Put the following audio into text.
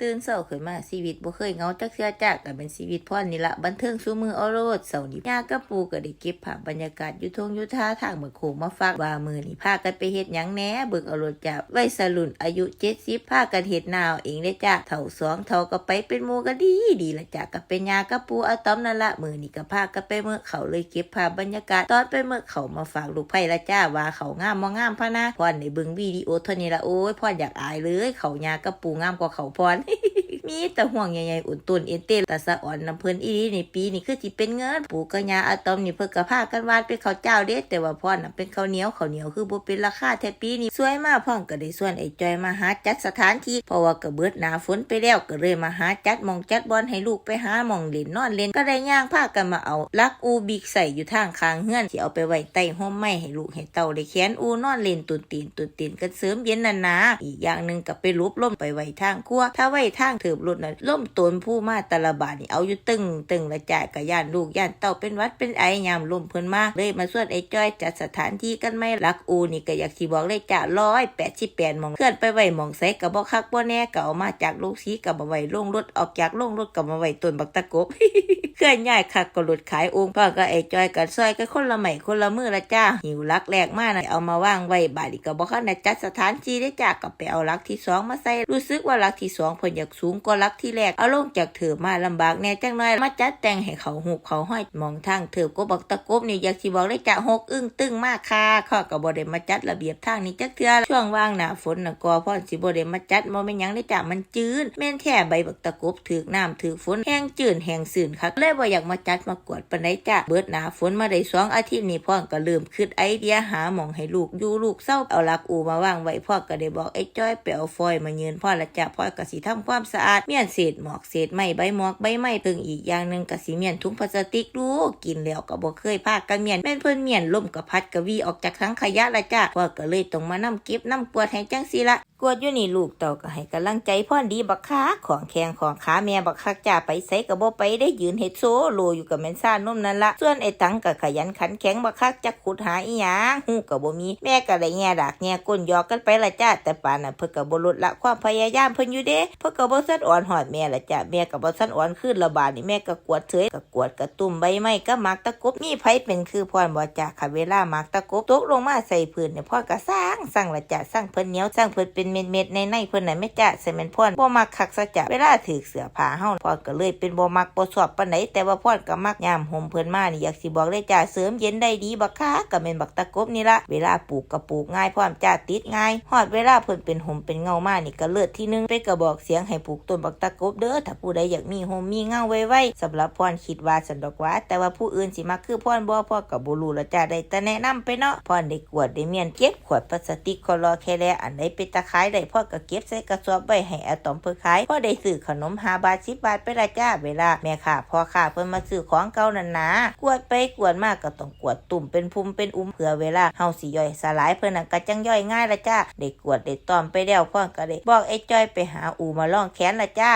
ตื่นเช้าขึ้นมาชีวิตบ่เคยเงาจักเทื่อจ้าก็เป็นชีวิตพ่อนี่ละบันเทิงซุมืออโลดเช้านี้ย่ากับปูก็ได้เก็บภาพบรรยากาศยู่ทงยู่ท่าทางเมือโขงมาฝากว่ามือนี้พากันไปเฮ็ดหยังแหน่เบิ่งอโลดจ้าวัยสรุนอายุ70พากันเฮ็ดนาวเองเด้จ้าเฒ่าสองเฒ่าก็ไปเป็นมูก็ดีดีละจ้าก็เป็นยากับปูอาตอมนั่นละมือนี้ก็พากันไปเมื่อเขาเลยเก็บภาพบรรยากาศตอนไปเมื่อเขามาฝากลูกไผ่ละจ้าว่าเขางามบ่งามพะนะพรในเบิงวิดีโอเท่านี้ละโอ้ยพรออยากอายเลย เขายากับปูงามกว่าเขาพร มีแต่ห่วงใหญ่ๆอุ่นตุนเอ็นเต้แต่สะอ่อนน้ำเพิ่นอีนี่ในปีนี่คือสิเป็นเงินปู่กับยาอะตอมนี่เพิ่นก็พากันวาดเป็นข้าวเจ้าเด้แต่ว่าพ่อน่ะเป็นข้าวเหนียวข้าวเหนียวคือบ่เป็นราคาแท้ปีนี้สวยมากพ่อก็ได้ส่วนไอ้จอยมาหาจัดสถานที่เพราะว่าก็เบิดหนาฝนไปแล้วก็เลยมาหาจัดมองจัดบอลให้ลูกไปหามองเล่นนอนเล่นก็ได้ย่างพากันมาเอาลักอูบิกใส่อยู่ทางคางเฮือนสิเอาไปไว้ใต้ห่มไม้ให้ลูกให้เต่าได้แขนอูนอนเล่นตุนตีนตุนตีนกันเสริมเย็นนานาอีกอย่างหนึงก็ไปลุบล่มไปไว้ทางครัวถ้าไว้ทางเถิบรถน่ะล่มตนผู้มาแตละบาทนี่เอาอยู่ตึงตึงละจ่ายกับย่านลูกย่านเต่าเป็นวัดเป็นไอยามลมเพิ่นมาเลยมาส่วนไอ้จ้อยจัดสถานที่กันไม่รักอูนี่ก็อยากสิบอกเลยจ้าร้อยแปดสิบแปดมองเคลื่อนไปไหวมองใสกับบ่คักบ่แน่ก็เอามาจากลูกสีกับมาไหวลงรถออกจากลงรถกับมาไหวต้นบักตะกบเคลื่อนย้ายคักก็หลุดขายองค์พ่อก็ไอ้จอยกันซอยกันคนละใหม่คนละมือละจ้าหิวลักแรกมากนะเอามาว่างไว้บาดนีก็บอกเขานะจัดสถานที่ได้จ้าก็ไปเอาลักที่สองมาใส่รู้สึกว่าลักที่สองเพิ่นอยากสูงกว่าลักที่แรกเอาลงจากเถือมาลำบากแน่จังน้อยมาจัดแต่งให้เขาหุบเขาห้อยมองทางเถือก็บอกตะกบนี่อยากสิบอกได้จ้าหกอึ้งตึงมากค่ะข้อก็บ่ได้มาจัดระเบียบทางนี้จักเทื่อช่วงว่างหน้าฝนน่ะก็พ่อสิบ่ได้มาจัดบ่แม่นหยังได้จ้ามันจืดแม่นแท้ใบบักตะกบถือน้ำถือฝนแห้งจืดแห้งสื่นคักเลยบ่อยากมาจัดมากวดปานใดจ้าเบิดหน้าฝนมาได้สองอาทิตย์นี้พ่อก็เริ่มคิดไอเดียหาหมองให้ลูกอยู่ลูกเศร้าเอาลักอูมาวางไว้พ่อก็ได้บอกไอ้จ้อยไปเอาฟอยมายืนพ่อละจ้าพ่อก็สิทำความสะอาดเมียนเศษหมอกเศษไม้ใบหมอกใบไม้ตึงอีกอย่างหนึ่งกะสีเมียนถุงพลาสติกดูกินแล้วก็บ่เคยพากันเมียนแม่นเพิ่นเมียนล่มกับพัดกะวีออกจากทั้งขยะละจ้าพ่อก็เลยต้องมานํเก็บนํกวดให้จังซี่ละกวดอยู่นี่ลูกเต่าก็ให้กำลังใจพ่อนดีบักคักของแข็งของขาแม่บักคักจ้าไปใส่กระบ่ไปได้ยืนเฮ็ดโซโลอยู่กับแม่นซ่านุ่มนั่นละส่วนไอ้ตังก็ขยันขันแข็งบักคักจักขุดหาอีหยังฮู้ก็บ่มีแม่ก็ได้แง่ดากแง่ก้นยอกกันไปละจ้าแต่ป่านน่ะเพิ่นก็บ่ลดละความพยายามเพิ่นอยู่เด้เพิ่นก็บ่ซัดอ่อนหอดแม่ละจ้าแม่ก็บ่ซัดอ่อนขึ้นละบาดนี่แม่ก็กวดเฉยก็กวดกระตุ่มใบไม้ก็มักตะกบนี่ไผเป็นคือพ่อนบ่จ้าค่ะเวลามักตะกบตกลงมาใส่พื้นเนี่ยพ่อก็สร้างสร้างละจ้าสร้างเพิ่นเหนียวสร้างเพิ่นเป็นเม็ดๆในในเพิ่นน่ะแม่จ้าใส่แม่นพ่อนบ่มักคักซะจ้ะเวลาถือเสื้อผ้าเฮาพ่อก็เลยเป็นบ่มักบ่ชอบปานไหนแต่ว่าพ่อนก็มักยามห่มเพิ่นมานี่อยากสิบอกเลยจ้าเสริมเย็นได้ดีบักคักก็แม่นบักตะกบนี่ละเวลาปลูกก็ปลูกง่ายพร้อมจ้าติดง่ายฮอดเวลาเพิ่นเป็นห่มเป็นเงามานี่ก็เลิศที่หนึงไปกระบอกเสียงให้ปลูกต้นบักตะกบเด้อถ้าผู้ใดอยากมีห่มมีเงาไว้ๆสำหรับพ่อนคิดว่าสันดอกว่า แต่ว่าผู้อื่นสิมาคือพ่อนบ่พ่อก็บ่รู้ละจ้าได้แต่แนะนำไปเนาะพ่อนได้กวดได้เมียนเก็บขวดพลาสติกคอรอแค่แลอันใดเป็นตะขายได้พ่อก็เก็บใส่กระสอบไว้ให้อาตอมเพื่อขายพ่อได้ซื้อขนมหาบาทสิบบาทไปละจ้าเวลาแม่ค่ะพ่อค่ะเพิ่นมาซื้อของเก่านั่นนะกวดไปกวดมากก็ต้องกวดตุ่มเป็นภูมิเป็นอุ้มเผื่อเวลาเฮาสิย่อยสลายเพิ่นน่ะก็จังย่อยง่ายละจ้าได้กวดได้ตอมไปแล้วพ่อก็ได้บอกไอ้จ้อยไปหาอูมาล่องแขนละจ้า